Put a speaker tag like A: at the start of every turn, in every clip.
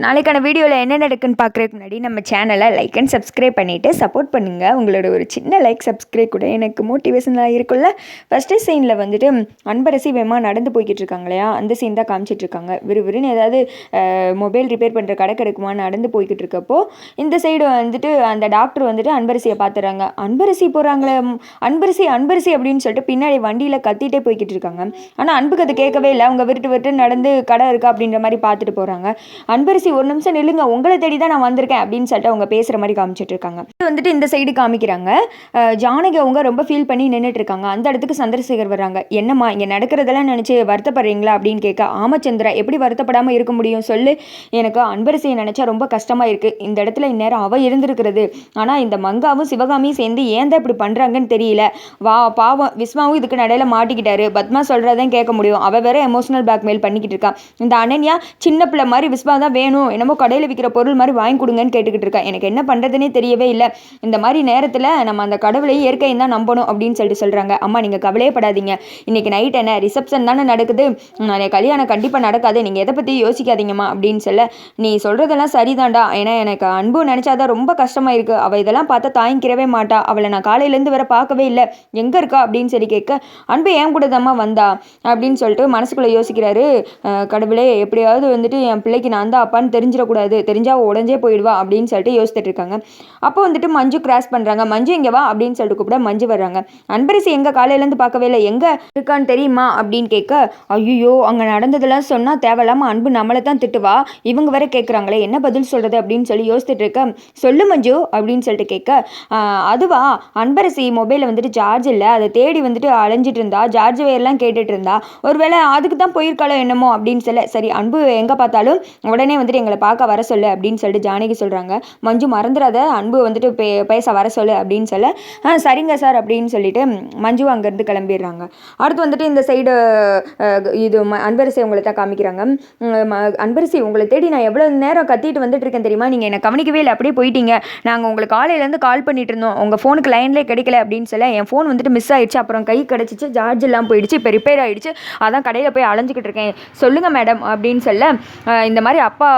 A: நாளைக்கான வீடியோவில் என்ன நடக்குன்னு பார்க்குறதுக்கு முன்னாடி நம்ம சேனலை லைக் அண்ட் சப்ஸ்கிரைப் பண்ணிவிட்டு சப்போர்ட் பண்ணுங்கள் உங்களோட ஒரு சின்ன லைக் சப்ஸ்கிரைப் கூட எனக்கு மோட்டிவேஷனாக இருக்குல்ல ஃபஸ்ட்டு சீனில் வந்துட்டு அன்பரசி வேமா நடந்து போய்கிட்டு இருக்காங்க இல்லையா? அந்த சீன் தான் காமிச்சிட்டு இருக்காங்க. விறுவிறுன்னு ஏதாவது மொபைல் ரிப்பேர் பண்ணுற கடை கிடைக்குமா? நடந்து போய்கிட்டு இருக்கப்போ இந்த சைடு வந்துட்டு அந்த டாக்டர் வந்துட்டு அன்பரசியை பார்த்துறாங்க அன்பரசி போகிறாங்களே அன்பரசி அன்பரசி அப்படின்னு சொல்லிட்டு பின்னாடி வண்டியில் கத்திட்டே போய்கிட்டு இருக்காங்க. ஆனால் அன்புக்கு அது கேட்கவே இல்லை. அவங்க விருட்டு விருட்டு நடந்து கடை இருக்கா அப்படின்ற மாதிரி பார்த்துட்டு போகிறாங்க அன்பரசி ஒரு நிமிஷம் நில்லுங்க உங்களை தேடி தான் நான் வந்திருக்கேன் அப்படின்னு சொல்லிட்டு அவங்க பேசுகிற மாதிரி காமிச்சிட்டு இருக்காங்க. இது வந்துட்டு இந்த சைடு காமிக்கிறாங்க. ஜானகி அவங்க ரொம்ப ஃபீல் பண்ணி நின்றுட்டு இருக்காங்க. அந்த இடத்துக்கு சந்திரசேகர் வர்றாங்க. என்னம்மா இங்கே நடக்கிறதெல்லாம் நினச்சி வருத்தப்படுறீங்களா அப்படின்னு கேட்க ஆமச்சந்திரா எப்படி வருத்தப்படாமல் இருக்க முடியும் சொல்லு. எனக்கு அன்பரசியை நினச்சா ரொம்ப கஷ்டமாக இருக்குது இந்த இடத்துல இந்நேரம் அவள் இருந்திருக்கிறது. ஆனால் இந்த மங்காவும் சிவகாமியும் சேர்ந்து ஏன் தான் இப்படி பண்ணுறாங்கன்னு தெரியல. வா பாவம் விஸ்வாவும் இதுக்கு நடையில் மாட்டிக்கிட்டாரு. பத்மா சொல்கிறதான் கேட்க முடியும். அவள் வேற எமோஷனல் பிளாக்மெயில் பண்ணிக்கிட்டு இருக்கா. இந்த அனன்யா சின்ன பிள்ளை மாதிரி விஸ்வா தான் வேணும். என்னமோ கடையில் விற்கிற பொருள் மாதிரி வாங்கி கொடுங்கன்னு கேட்டுக்கிட்டு இருக்கேன் எனக்கு என்ன பண்ணுறதுனே தெரியவே இல்லை. இந்த மாதிரி நேரத்தில் நம்ம அந்த கடவுளை இயற்கையும் தான் நம்பணும் அப்படின்னு சொல்லிட்டு சொல்கிறாங்க அம்மா நீங்கள் கவலையே படாதீங்க. இன்னைக்கு நைட் என்ன? ரிசப்ஷன் தானே நடக்குது. நாளைய கல்யாணம் கண்டிப்பாக நடக்காது. நீங்கள் எதை பற்றி யோசிக்காதீங்கம்மா அப்படின்னு சொல்ல நீ சொல்கிறதெல்லாம் சரிதான்டா. ஏன்னா எனக்கு அன்பு நினச்சாதான் ரொம்ப கஷ்டமாக இருக்குது அவள் இதெல்லாம் பார்த்தா தாங்கிக்கிறவே மாட்டா. அவளை நான் காலையிலேருந்து வர பார்க்கவே இல்லை. எங்கே இருக்கா? அப்படின்னு சொல்லி கேட்க அன்பு ஏன் கூட தாம்மா வந்தா? அப்படின்னு சொல்லிட்டு மனசுக்குள்ளே யோசிக்கிறாரு. கடவுளே எப்படியாவது வந்துட்டு என் பிள்ளைக்கு நான் தான் அப்பா அப்பான்னு தெரிஞ்சிடக்கூடாது. தெரிஞ்சா உடஞ்சே போயிடுவா அப்படின்னு சொல்லிட்டு யோசிச்சுட்டு இருக்காங்க. அப்போ வந்துட்டு மஞ்சு கிராஸ் பண்ணுறாங்க மஞ்சு இங்கே வா அப்படின்னு சொல்லிட்டு கூப்பிட மஞ்சு வர்றாங்க. அன்பரசி எங்கள் காலையிலேருந்து பார்க்கவே இல்லை. எங்கே இருக்கான்னு தெரியுமா அப்படின்னு கேட்க ஐயோ அங்கே நடந்ததெல்லாம் சொன்னால் தேவையில்லாமல் அன்பு நம்மளை தான் திட்டுவா? இவங்க வேற கேட்குறாங்களே என்ன பதில் சொல்கிறது அப்படின்னு சொல்லி யோசிச்சுட்டு இருக்க சொல்லு மஞ்சு அப்படின்னு சொல்லிட்டு கேட்க அதுவா? அன்பரசி மொபைலில் வந்துட்டு சார்ஜ் இல்லை. அதை தேடி வந்துட்டு அலைஞ்சிட்டு இருந்தா? சார்ஜ் வேர்லாம் கேட்டுட்டு இருந்தா? ஒருவேளை அதுக்கு தான் போயிருக்காளோ என்னமோ? அப்படின்னு சொல்ல சரி அன்பு எங்கே பார்த்தாலும் உடனே வந்துட்டு எங்களை பார்க்க வர சொல்லு அப்படின்னு சொல்லிட்டு ஜானகி சொல்கிறாங்க மஞ்சு மறந்துடாத அன்பு வந்துட்டு பே பேச வர சொல்லு அப்படின்னு சொல்ல ஆ சரிங்க சார் அப்படின்னு சொல்லிட்டு மஞ்சு அங்கேருந்து கிளம்பிடுறாங்க. அடுத்து வந்துட்டு இந்த சைடு இது ம- அன்பரசி உங்களை தான் காமிக்கிறாங்க. ம- அன்பரசி உங்களை தேடி நான் எவ்வளோ நேரம் கத்திட்டு வந்துட்டு இருக்கேன் தெரியுமா? நீங்கள் என்னை கவனிக்கவே இல்லை அப்படியே போயிட்டீங்க. நாங்கள் உங்களுக்கு காலையிலேருந்து கால் பண்ணிட்டு இருந்தோம். உங்கள் ஃபோனுக்கு லைன்லேயே கிடைக்கல அப்படின்னு சொல்ல என் ஃபோன் வந்துட்டு மிஸ் ஆயிடுச்சு. அப்புறம் கை கிடச்சிச்சு சார்ஜ் எல்லாம் போயிடுச்சு இப்போ ரிப்பேர் ஆயிடுச்சு. அதான் கடையில் போய் அலைஞ்சிக்கிட்டு இருக்கேன். சொல்லுங்கள் மேடம் அப்படின்னு சொல்ல இந்த மாதிரி அப்பா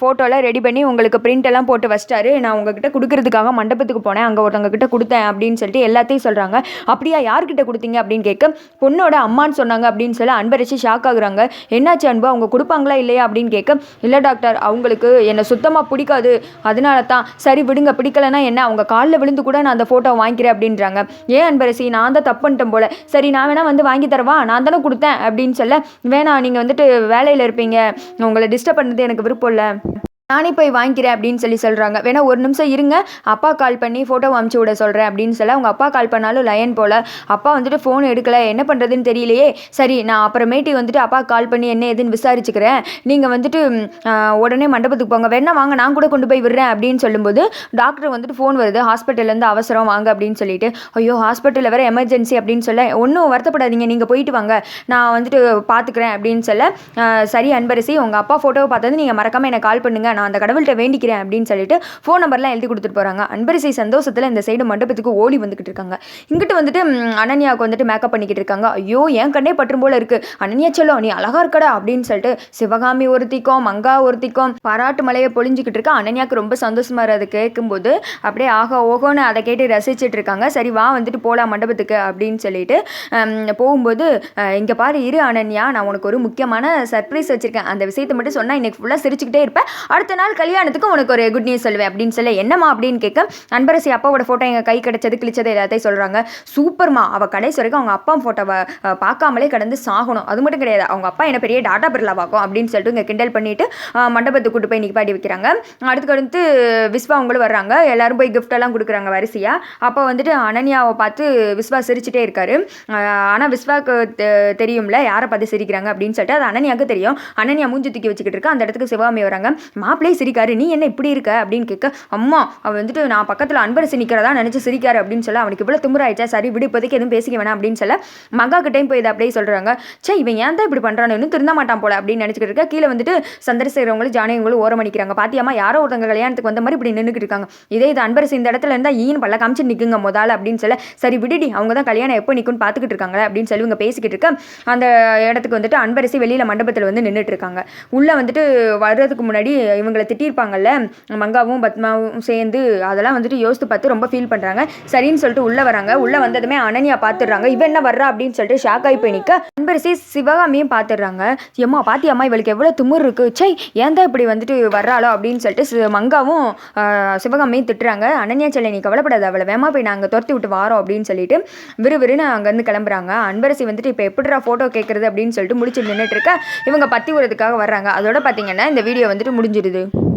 A: ஃபோட்டோலாம் ரெடி பண்ணி உங்களுக்கு பிரிண்ட் எல்லாம் போட்டு வச்சிட்டாரு. நான் உங்ககிட்ட கொடுக்கறதுக்காக மண்டபத்துக்கு போனேன். அங்கே ஒருத்தவங்க கிட்ட கொடுத்தேன் அப்படின்னு சொல்லிட்டு எல்லாத்தையும் சொல்கிறாங்க அப்படியா யார்கிட்ட கொடுத்தீங்க அப்படின்னு கேட்க பொண்ணோட அம்மான்னு சொன்னாங்க அப்படின்னு சொல்ல அன்பரசி ஷாக் ஆகுறாங்க. என்னாச்சு அன்பு? அவங்க கொடுப்பாங்களா இல்லையா அப்படின்னு கேட்க இல்லை டாக்டர் அவங்களுக்கு என்னை சுத்தமாக பிடிக்காது. அதனால தான் சரி விடுங்க பிடிக்கலனா என்ன? அவங்க காலில் விழுந்து கூட நான் அந்த ஃபோட்டோ வாங்கிக்கிறேன் அப்படின்றாங்க. ஏன் அன்பரசி நான் தான் தப்பு பண்ணிட்டேன் போல. சரி நான் வேணால் வந்து வாங்கி தரவா? நான் தானே கொடுத்தேன் அப்படின்னு சொல்ல வேணாம் நீங்கள் வந்துட்டு வேலையில் இருப்பீங்க. உங்களை டிஸ்டர்ப் பண்ணுறது எனக்கு விருப்பம் கொள்ள நானே போய் வாங்கிக்கிறேன் அப்படின்னு சொல்லி சொல்கிறாங்க வேணா ஒரு நிமிஷம் இருங்க. அப்பா கால் பண்ணி ஃபோட்டோ அமுச்சு விட சொல்கிறேன் அப்படின்னு சொல்ல அவங்க அப்பா கால் பண்ணாலும் லயன் போல். அப்பா வந்துட்டு ஃபோன் எடுக்கலை. என்ன பண்ணுறதுன்னு தெரியலையே. சரி நான் அப்புறமேட்டி வந்துட்டு அப்பா கால் பண்ணி என்ன ஏதுன்னு விசாரிச்சுக்கிறேன். நீங்கள் வந்துட்டு உடனே மண்டபத்துக்கு போங்க. வேணா வாங்க நான் கூட கொண்டு போய் விடுறேன் அப்படின்னு சொல்லும்போது டாக்டர் வந்துட்டு ஃபோன் வருது. ஹாஸ்பிட்டல்லேருந்து அவசரம் வாங்க அப்படின்னு சொல்லிட்டு. ஐயோ ஹாஸ்பிட்டலில் வேறு எமர்ஜென்சி அப்படின்னு சொல்ல. ஒன்றும் வருத்தப்படாதீங்க. நீங்கள் போயிட்டு வாங்க. நான் வந்துட்டு பார்த்துக்கிறேன் அப்படின்னு சொல்ல. சரி அன்பரசி உங்கள் அப்பா ஃபோட்டோவை பார்த்தது நீங்கள் மறக்காமல் எனக்கு கால் பண்ணுங்க. நான் அந்த கடவுள்கிட்ட வேண்டிக்கிறேன் அப்படின்னு சொல்லிட்டு ஃபோன் நம்பர்லாம் எழுதி கொடுத்துட்டு போகிறாங்க அன்பரிசை சந்தோஷத்தில் இந்த சைடு மண்டபத்துக்கு ஓடி வந்துக்கிட்டு இருக்காங்க. இங்கிட்டு வந்துட்டு அனன்யாவுக்கு வந்துட்டு மேக்கப் பண்ணிக்கிட்டு இருக்காங்க. ஐயோ என் கண்ணே பற்றும் போல இருக்கு. அனன்யா செல்லம் நீ அழகா இருக்கடா அப்படின்னு சொல்லிட்டு சிவகாமி ஒருத்திக்கும் மங்கா ஒருத்திக்கும் பாராட்டு மலையை பொழிஞ்சிக்கிட்டு இருக்கா. அனன்யாவுக்கு ரொம்ப சந்தோஷமா இருக்கு. அதை கேட்கும்போது அப்படியே ஆகா ஓகோன்னு அதை கேட்டு ரசிச்சுட்டு இருக்காங்க. சரி வா வந்துட்டு போகலாம் மண்டபத்துக்கு அப்படின்னு சொல்லிட்டு போகும்போது இங்கே பாரு இரு அனன்யா. நான் உனக்கு ஒரு முக்கியமான சர்ப்ரைஸ் வச்சிருக்கேன். அந்த விஷயத்தை மட்டும் சொன்னால் இன்னைக்கு ஃபுல்லாக சிரிச்சுக்கிட்டே இருப்பேன். அடுத்த அடுத்த நாள் கல்யாணத்துக்கு உனக்கு ஒரு குட் நியூஸ் சொல்லுவேன் அப்படின்னு சொல்ல. என்னம்மா அப்படின்னு கேட்க அன்பரசி அப்பாவோட ஃபோட்டோ எங்கள் கை கிடைச்சது கிழிச்சது எல்லாத்தையும் சொல்கிறாங்க சூப்பர்மா அவள் கடைசி வரைக்கும் அவங்க அப்பா ஃபோட்டோவை பார்க்காமலே கடந்து சாகணும். அது மட்டும் கிடையாது. அவங்க அப்பா என்ன பெரிய டாட்டா பிர்லா பார்க்கும் அப்படின்னு சொல்லிட்டு இங்கே கிண்டல் பண்ணிட்டு மண்டபத்தை மண்டபத்துக்கு கூட்டு போய் நிப்பாட்டி வைக்கிறாங்க. அடுத்துக்கு அடுத்து விஸ்வா அவங்களும் வர்றாங்க. எல்லாரும் போய் கிஃப்டெல்லாம் கொடுக்குறாங்க வரிசையாக அப்போ வந்துட்டு அனன்யாவை பார்த்து விஸ்வா சிரிச்சிட்டே இருக்காரு. ஆனால் விஸ்வாக்கு தெ- தெரியும்ல யாரை பார்த்து சிரிக்கிறாங்க அப்படின்னு சொல்லிட்டு அது அனன்யாவுக்கு தெரியும். அனன்யா மூஞ்சி தூக்கி வச்சுக்கிட்டு இருக்கா. அந்த இடத்துக்கு சிவாமி வராங்க. மாப்பிள்ளை சிரிக்காரு. நீ என்ன இப்படி இருக்க? அப்படின்னு கேட்க அம்மா அவன் வந்துட்டு நான் பக்கத்தில் அன்பரசி நிற்கிறதா நினச்சி சிரிக்காரு அப்படின்னு சொல்ல அவனுக்கு இவ்வளோ திமுறாயிச்சா சரி விடு இப்போதைக்கு எதுவும் பேசிக்க வேணாம் அப்படின்னு சொல்ல மகா கிட்டையும் போய் இதை அப்படியே சொல்கிறாங்க சே இவன் ஏன் தான் இப்படி பண்ணுறான்னு இன்னும் திருந்த மாட்டான் போல அப்படின்னு நினச்சிக்கிட்டு இருக்க கீழே வந்துட்டு சந்திரசேகரவங்களும் ஜானகங்களும் ஓரம் அடிக்கிறாங்க. பாத்தியாமா யாரோ ஒருத்தங்க கல்யாணத்துக்கு வந்த மாதிரி இப்படி நின்றுக்கிட்டு இருக்காங்க. இதே இது அன்பரசி இந்த இடத்துல இருந்தால் ஈன் பல்ல காமிச்சு நிற்குங்க முதல்ல அப்படின்னு சொல்ல சரி விடுடி அவங்க தான் கல்யாணம் எப்போ நிற்கும்னு பார்த்துக்கிட்டு இருக்காங்களே அப்படின்னு சொல்லி இவங்க பேசிக்கிட்டு இருக்க அந்த இடத்துக்கு வந்துட்டு அன்பரசி வெளியில் மண்டபத்தில் வந்து நின்றுட்டு இருக்காங்க. உள்ளே வந்துட்டு வர்றதுக்கு முன்னாடி இவங்களை திட்டியிருப்பாங்கல்ல மங்காவும் பத்மாவும் சேர்ந்து அதெல்லாம் வந்துட்டு யோசித்து பார்த்து ரொம்ப ஃபீல் பண்ணுறாங்க சரின்னு சொல்லிட்டு உள்ளே வராங்க. உள்ளே வந்ததுமே அனன்யா பார்த்துடுறாங்க. இவன் என்ன வர்றா அப்படின்னு சொல்லிட்டு ஷாக் ஆகி போய் நிற்க அன்பரசி சிவகாமியும் பார்த்துடுறாங்க. எம்மா பாத்தியம்மா இவளுக்கு எவ்வளோ துமுர் இருக்குது சை ஏன் தான் இப்படி வந்துட்டு வர்றாளோ? அப்படின்னு சொல்லிட்டு மங்காவும் சிவகாமியும் திட்டுறாங்க. அனன்யா செல்லை நீ கவலைப்படாத. அவளை வேமா போய் நாங்கள் துரத்தி விட்டு வாரோம். அப்படின்னு சொல்லிட்டு விறுவிறுன்னு அங்கேருந்து கிளம்புறாங்க. அன்பரசி வந்துட்டு இப்போ எப்படிடா ஃபோட்டோ கேட்குறது அப்படின்னு சொல்லிட்டு முடிச்சு நின்றுட்டு இருக்க. இவங்க பத்தி விடுறதுக்காக வர்றாங்க. அதோட பார்த்தீங்கன்னா இந்த வீடியோ வந்துட்டு ചെയ്ത്